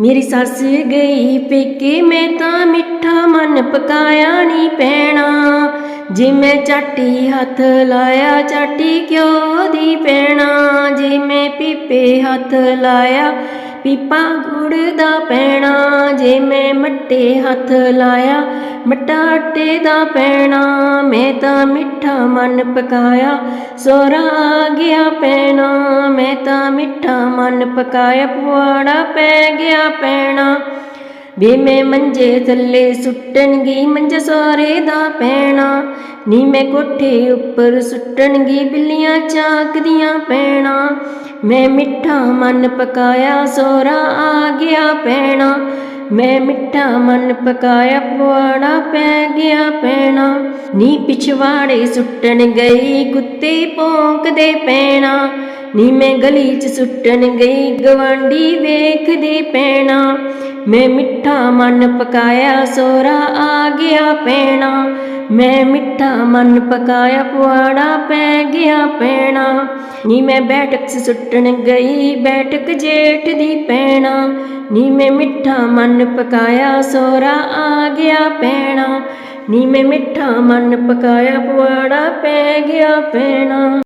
ਮੇਰੀ ਸੱਸ ਗਈ ਪੇਕੇ, ਮੈਂ ਤਾਂ ਮਿੱਠਾ ਮਨ ਪਕਾਇਆ ਨਹੀਂ ਪੈਣਾ। ਜੇ ਮੈਂ ਚਾਟੀ ਹੱਥ ਲਾਇਆ ਚਾਟੀ ਕਿਉਂ ਦੀ ਪੈਣਾ? ਜੇ ਮੈਂ ਪੀਪੇ ਹੱਥ ਲਾਇਆ, ਪੀਪਾ ਗੁੜ ਦਾ ਪੈਣਾ। ਜੇ ਮੈਂ ਮੱਟੇ ਹੱਥ ਲਾਇਆ, ਮੱਟਾ ਆਟੇ ਦਾ ਪੈਣਾ। ਮੈਂ ਤਾਂ ਮਿੱਠਾ ਮਨ ਪਕਾਇਆ ਸੋਰਾ ਆ ਗਿਆ ਪੈਣਾ। ਮੈਂ ਤਾਂ ਮਿੱਠਾ ਮਨ ਪਕਾਇਆ ਪੁਆੜਾ ਪੈ ਗਿਆ ਪੈਣਾ। ਵੇ ਮੈਂ ਮੰਜੇ ਥੱਲੇ ਸੁੱਟਣਗੀ ਮੰਜੇ ਸੋਰੇ ਦਾ ਪੈਣਾ। ਨੀ ਮੈਂ ਕੋਠੇ ਉੱਪਰ ਸੁੱਟਣਗੀ ਬਿੱਲੀਆਂ ਚਾਕਦੀਆਂ ਪੈਣਾ। ਮੈਂ ਮਿੱਠਾ ਮਨ ਪਕਾਇਆ ਸੋਰਾ ਆ ਗਿਆ ਪੈਣਾ। ਮੈਂ ਮਿੱਠਾ ਮਨ ਪਕਾਇਆ ਪੁਆੜਾ ਪੈ ਗਿਆ ਪੈਣਾ। ਨੀ ਪਿਛਵਾੜੇ ਸੁੱਟਣ ਗਈ ਕੁੱਤੇ ਭੌਂਕਦੇ ਪੈਣਾ। ਨੀ ਮੈਂ ਗਲੀ 'ਚ ਸੁੱਟਣ ਗਈ, ਗਵਾਂਢੀ ਵੇਖਦੇ ਪੈਣਾ। ਮੈਂ ਮਿੱਠਾ ਮਨ ਪਕਾਇਆ ਸੋਰਾ ਆ ਗਿਆ ਪੈਣਾ। ਮੈਂ ਮਿੱਠਾ ਮਨ ਪਕਾਇਆ, ਪੁਆੜਾ ਪੈ ਗਿਆ ਪੈਣਾ। ਨੀ ਮੈਂ ਬੈਠਕ 'ਚ ਸੁੱਟਣ ਗਈ, ਬੈਠਕ ਜੇਠ ਦੀ ਪੈਣਾ। ਨੀ ਮੈਂ ਮਿੱਠਾ ਮਨ ਪਕਾਇਆ ਸੋਰਾ ਆ ਗਿਆ ਪੈਣਾ। ਨੀ ਮੈਂ ਮਿੱਠਾ ਮਨ ਪਕਾਇਆ, ਪੁਆੜਾ ਪੈ ਗਿਆ ਪੈਣਾ।